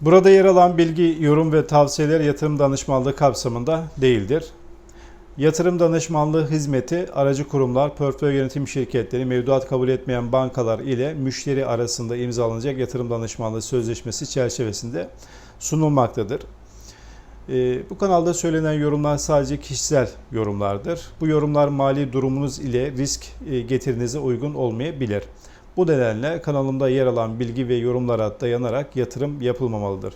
Burada yer alan bilgi, yorum ve tavsiyeler yatırım danışmanlığı kapsamında değildir. Yatırım danışmanlığı hizmeti aracı kurumlar, portföy yönetim şirketleri, mevduat kabul etmeyen bankalar ile müşteri arasında imzalanacak yatırım danışmanlığı sözleşmesi çerçevesinde sunulmaktadır. Ee, bu kanalda söylenen yorumlar sadece kişisel yorumlardır. Bu yorumlar mali durumunuz ile risk e, getirinize uygun olmayabilir. Bu nedenle kanalımda yer alan bilgi ve yorumlara dayanarak yatırım yapılmamalıdır.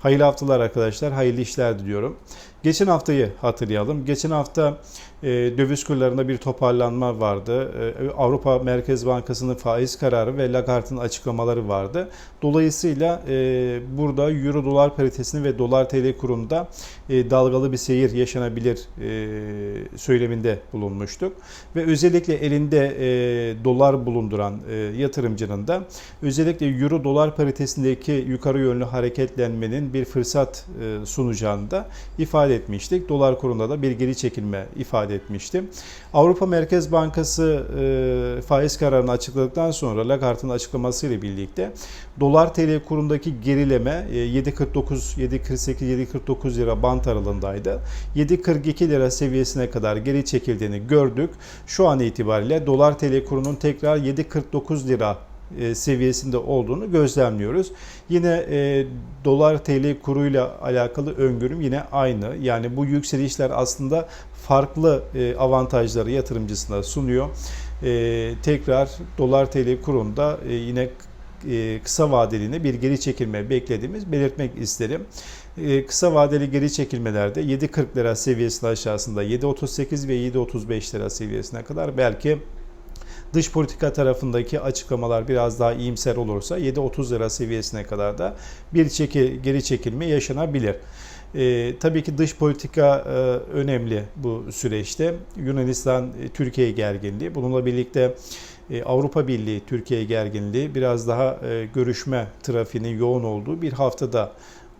Hayırlı haftalar arkadaşlar, hayırlı işler diliyorum. Geçen haftayı hatırlayalım. Geçen hafta e, döviz kurlarında bir toparlanma vardı. E, Avrupa Merkez Bankası'nın faiz kararı ve Lagarde'ın açıklamaları vardı. Dolayısıyla e, burada Euro dolar paritesini ve dolar TL kurunda e, dalgalı bir seyir yaşanabilir e, söyleminde bulunmuştuk. Ve özellikle elinde e, dolar bulunduran e, yatırımcının da özellikle Euro dolar paritesindeki yukarı yönlü hareketlenmenin bir fırsat e, sunacağını da ifade etmiştik. Dolar kurunda da bir geri çekilme ifade etmiştim. Avrupa Merkez Bankası e, faiz kararını açıkladıktan sonra Lagarde'ın açıklamasıyla birlikte dolar TL kurundaki gerileme e, 7.49, 7.48, 7.49 lira bant aralığındaydı. 7.42 lira seviyesine kadar geri çekildiğini gördük. Şu an itibariyle dolar TL kurunun tekrar 7.49 lira seviyesinde olduğunu gözlemliyoruz. Yine e, dolar TL kuruyla alakalı öngörüm yine aynı. Yani bu yükselişler aslında farklı e, avantajları yatırımcısına sunuyor. E, tekrar dolar TL kurunda e, yine e, kısa vadeliğine bir geri çekilme beklediğimiz belirtmek isterim. E, kısa vadeli geri çekilmelerde 7.40 lira seviyesinin aşağısında 7.38 ve 7.35 lira seviyesine kadar belki dış politika tarafındaki açıklamalar biraz daha iyimser olursa 7.30 lira seviyesine kadar da bir çeki, geri çekilme yaşanabilir. E, tabii ki dış politika e, önemli bu süreçte. Yunanistan, e, gerginliği. Bununla birlikte e, Avrupa Birliği, Türkiye gerginliği biraz daha e, görüşme trafiğinin yoğun olduğu bir haftada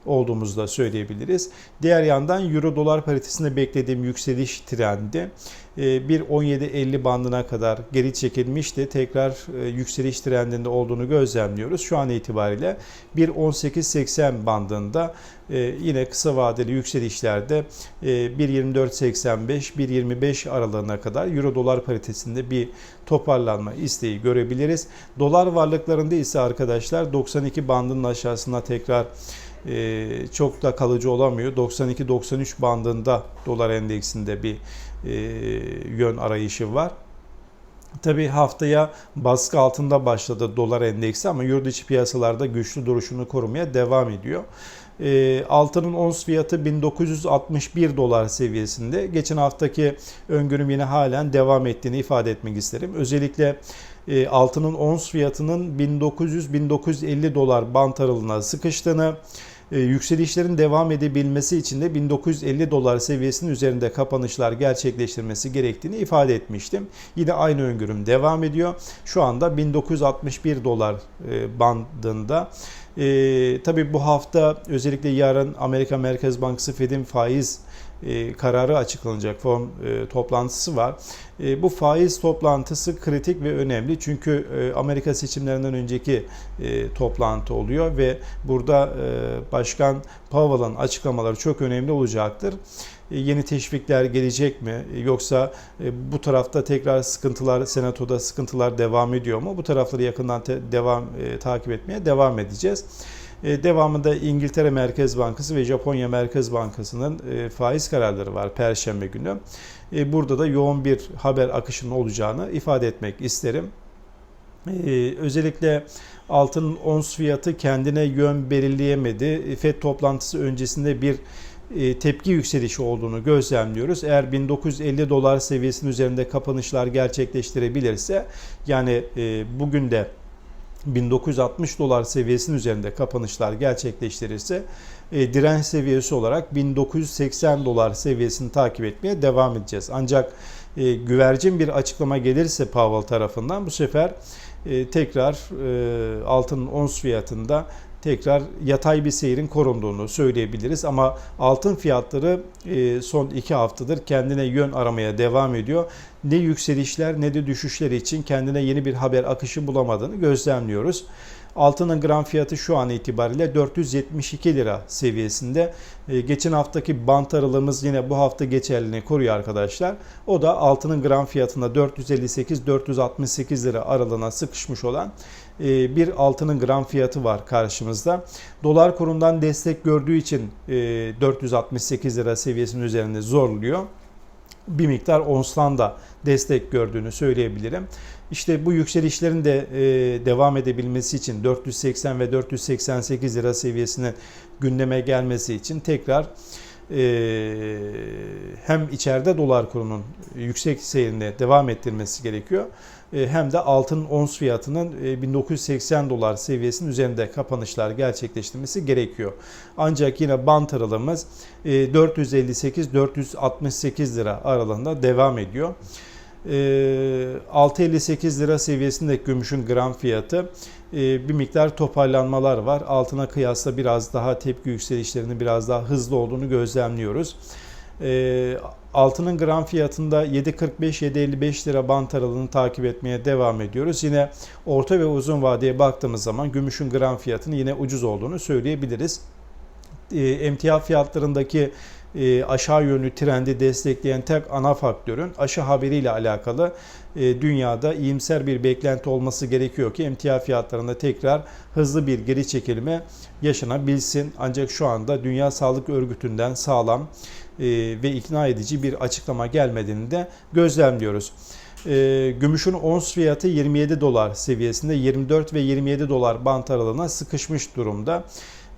olduğumuzu da söyleyebiliriz. Diğer yandan Euro dolar paritesinde beklediğim yükseliş trendi e, bir 17.50 bandına kadar geri çekilmişti. Tekrar e, yükseliş trendinde olduğunu gözlemliyoruz. Şu an itibariyle bir 18.80 bandında e, yine kısa vadeli yükselişlerde 1.24.85 1.25 aralığına kadar Euro dolar paritesinde bir toparlanma isteği görebiliriz. Dolar varlıklarında ise arkadaşlar 92 bandının aşağısına tekrar e, çok da kalıcı olamıyor. 92-93 bandında dolar endeksinde bir e, yön arayışı var. Tabii haftaya baskı altında başladı dolar endeksi ama yurt içi piyasalarda güçlü duruşunu korumaya devam ediyor. E, altının ons fiyatı 1961 dolar seviyesinde. Geçen haftaki öngörüm yine halen devam ettiğini ifade etmek isterim. Özellikle e, altının ons fiyatının 1900-1950 dolar bant aralığına sıkıştığını, yükselişlerin devam edebilmesi için de 1950 dolar seviyesinin üzerinde kapanışlar gerçekleştirmesi gerektiğini ifade etmiştim. Yine aynı öngörüm devam ediyor. Şu anda 1961 dolar e, bandında. E, tabii bu hafta özellikle yarın Amerika Merkez Bankası Fed'in faiz e, kararı açıklanacak fon e, toplantısı var. E, bu faiz toplantısı kritik ve önemli çünkü e, Amerika seçimlerinden önceki e, toplantı oluyor ve burada e, Başkan Powell'ın açıklamaları çok önemli olacaktır. E, yeni teşvikler gelecek mi yoksa e, bu tarafta tekrar sıkıntılar senatoda sıkıntılar devam ediyor mu? Bu tarafları yakından te- devam e, takip etmeye devam edeceğiz. E, devamında İngiltere Merkez Bankası ve Japonya Merkez Bankası'nın e, faiz kararları var Perşembe günü. E, burada da yoğun bir haber akışının olacağını ifade etmek isterim. Özellikle altın ons fiyatı kendine yön belirleyemedi. FED toplantısı öncesinde bir tepki yükselişi olduğunu gözlemliyoruz. Eğer 1950 dolar seviyesinin üzerinde kapanışlar gerçekleştirebilirse yani bugün de 1960 dolar seviyesinin üzerinde kapanışlar gerçekleştirirse e, direnç seviyesi olarak 1980 dolar seviyesini takip etmeye devam edeceğiz. Ancak e, güvercin bir açıklama gelirse Powell tarafından bu sefer e, tekrar e, altının ons fiyatında tekrar yatay bir seyrin korunduğunu söyleyebiliriz. Ama altın fiyatları e, son iki haftadır kendine yön aramaya devam ediyor. Ne yükselişler ne de düşüşler için kendine yeni bir haber akışı bulamadığını gözlemliyoruz. Altının gram fiyatı şu an itibariyle 472 lira seviyesinde. E, geçen haftaki bant aralığımız yine bu hafta geçerliliğini koruyor arkadaşlar. O da altının gram fiyatında 458-468 lira aralığına sıkışmış olan bir altının gram fiyatı var karşımızda. Dolar kurundan destek gördüğü için e, 468 lira seviyesinin üzerinde zorluyor bir miktar onstan da destek gördüğünü söyleyebilirim. İşte bu yükselişlerin de e, devam edebilmesi için 480 ve 488 lira seviyesinin gündeme gelmesi için tekrar e, hem içeride dolar kurunun yüksek seyrini devam ettirmesi gerekiyor e, hem de altın ons fiyatının e, 1980 dolar seviyesinin üzerinde kapanışlar gerçekleştirmesi gerekiyor. Ancak yine bant aralığımız e, 458-468 lira aralığında devam ediyor. 6.58 lira seviyesinde gümüşün gram fiyatı bir miktar toparlanmalar var. Altına kıyasla biraz daha tepki yükselişlerinin biraz daha hızlı olduğunu gözlemliyoruz. Altının gram fiyatında 7.45-7.55 lira bant aralığını takip etmeye devam ediyoruz. Yine orta ve uzun vadeye baktığımız zaman gümüşün gram fiyatının yine ucuz olduğunu söyleyebiliriz. Emtia fiyatlarındaki e, aşağı yönlü trendi destekleyen tek ana faktörün aşı haberiyle alakalı e, dünyada iyimser bir beklenti olması gerekiyor ki emtia fiyatlarında tekrar hızlı bir geri çekilme yaşanabilsin. Ancak şu anda Dünya Sağlık Örgütü'nden sağlam ve ikna edici bir açıklama gelmediğini de gözlemliyoruz. Gümüşün ons fiyatı 27 dolar seviyesinde 24 ve 27 dolar bant aralığına sıkışmış durumda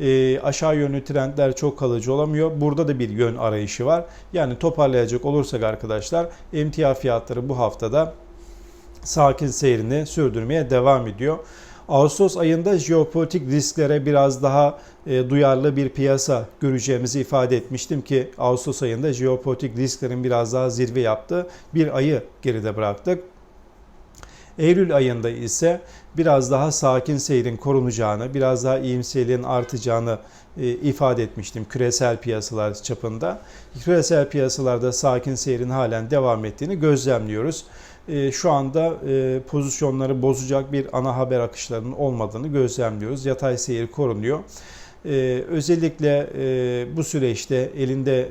e, aşağı yönlü trendler çok kalıcı olamıyor. Burada da bir yön arayışı var. Yani toparlayacak olursak arkadaşlar emtia fiyatları bu haftada sakin seyrini sürdürmeye devam ediyor. Ağustos ayında jeopolitik risklere biraz daha e, duyarlı bir piyasa göreceğimizi ifade etmiştim ki Ağustos ayında jeopolitik risklerin biraz daha zirve yaptığı bir ayı geride bıraktık. Eylül ayında ise biraz daha sakin seyrin korunacağını, biraz daha iyimserliğin artacağını e, ifade etmiştim küresel piyasalar çapında. Küresel piyasalarda sakin seyrin halen devam ettiğini gözlemliyoruz. E, şu anda e, pozisyonları bozacak bir ana haber akışlarının olmadığını gözlemliyoruz. Yatay seyir korunuyor. Özellikle bu süreçte elinde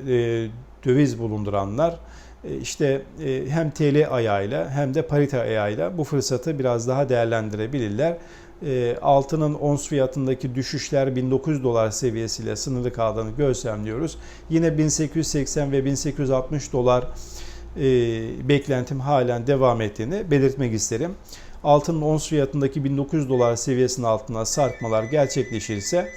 döviz bulunduranlar e, işte e, hem TL ayağıyla hem de parite ayağıyla bu fırsatı biraz daha değerlendirebilirler. E, altının ons fiyatındaki düşüşler 1900 dolar seviyesiyle sınırlı kaldığını gözlemliyoruz. Yine 1880 ve 1860 dolar beklentim halen devam ettiğini belirtmek isterim. Altının ons fiyatındaki 1900 dolar seviyesinin altına sarkmalar gerçekleşirse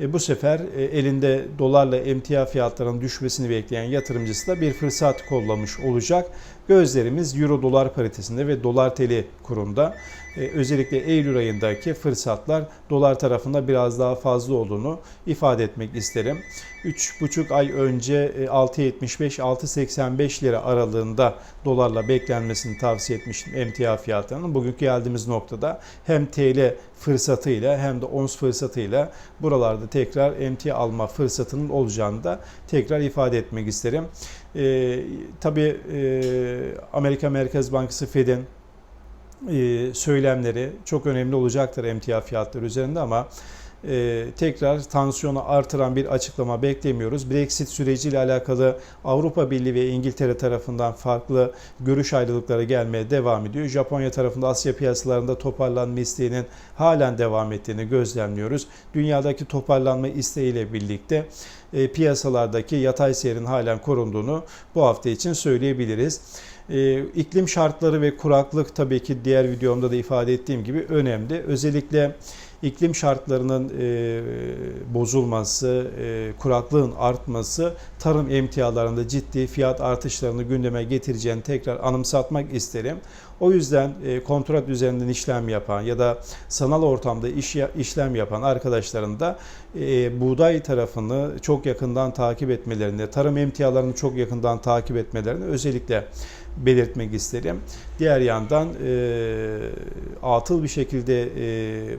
e, bu sefer e, elinde dolarla emtia fiyatlarının düşmesini bekleyen yatırımcısı da bir fırsat kollamış olacak. Gözlerimiz euro dolar paritesinde ve dolar teli kurunda. E, özellikle Eylül ayındaki fırsatlar dolar tarafında biraz daha fazla olduğunu ifade etmek isterim. 3,5 ay önce 6.75-6.85 lira aralığında dolarla beklenmesini tavsiye etmiştim emtia fiyatlarının. Bugünkü geldiğimiz noktada hem TL fırsatıyla hem de ons fırsatıyla buralarda tekrar emtia alma fırsatının olacağını da tekrar ifade etmek isterim. E, tabii e, Amerika Merkez Bankası Fed'in e, söylemleri çok önemli olacaktır emtia fiyatları üzerinde ama e, tekrar tansiyonu artıran bir açıklama beklemiyoruz. Brexit süreciyle alakalı Avrupa Birliği ve İngiltere tarafından farklı görüş ayrılıkları gelmeye devam ediyor. Japonya tarafında Asya piyasalarında toparlanma isteğinin halen devam ettiğini gözlemliyoruz. Dünyadaki toparlanma isteğiyle birlikte e, piyasalardaki yatay seyrin halen korunduğunu bu hafta için söyleyebiliriz. E, iklim şartları ve kuraklık tabii ki diğer videomda da ifade ettiğim gibi önemli. Özellikle iklim şartlarının e, bozulması, e, kuraklığın artması tarım emtialarında ciddi fiyat artışlarını gündeme getireceğini tekrar anımsatmak isterim. O yüzden e, kontrat üzerinden işlem yapan ya da sanal ortamda iş işlem yapan arkadaşların da e, buğday tarafını çok yakından takip etmelerini, tarım emtialarını çok yakından takip etmelerini özellikle belirtmek isterim. Diğer yandan e, atıl bir şekilde e,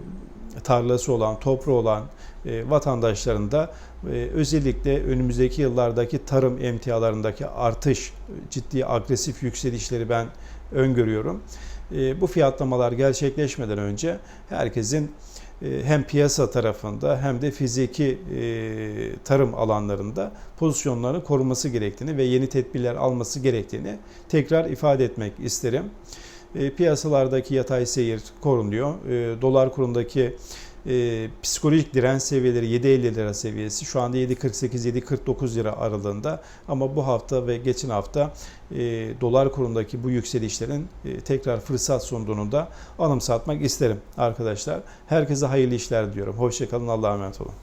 tarlası olan, toprağı olan e, vatandaşların da e, özellikle önümüzdeki yıllardaki tarım emtialarındaki artış, ciddi agresif yükselişleri ben öngörüyorum. E, bu fiyatlamalar gerçekleşmeden önce herkesin e, hem piyasa tarafında hem de fiziki e, tarım alanlarında pozisyonlarını koruması gerektiğini ve yeni tedbirler alması gerektiğini tekrar ifade etmek isterim. E, Piyasalardaki yatay seyir korunuyor. E, Dolar kurundaki e, psikolojik direnç seviyeleri 7.50 lira seviyesi şu anda 7.48-7.49 lira aralığında ama bu hafta ve geçen hafta e, dolar kurundaki bu yükselişlerin e, tekrar fırsat sunduğunu da anımsatmak isterim arkadaşlar. Herkese hayırlı işler diliyorum. Hoşçakalın Allah'a emanet olun.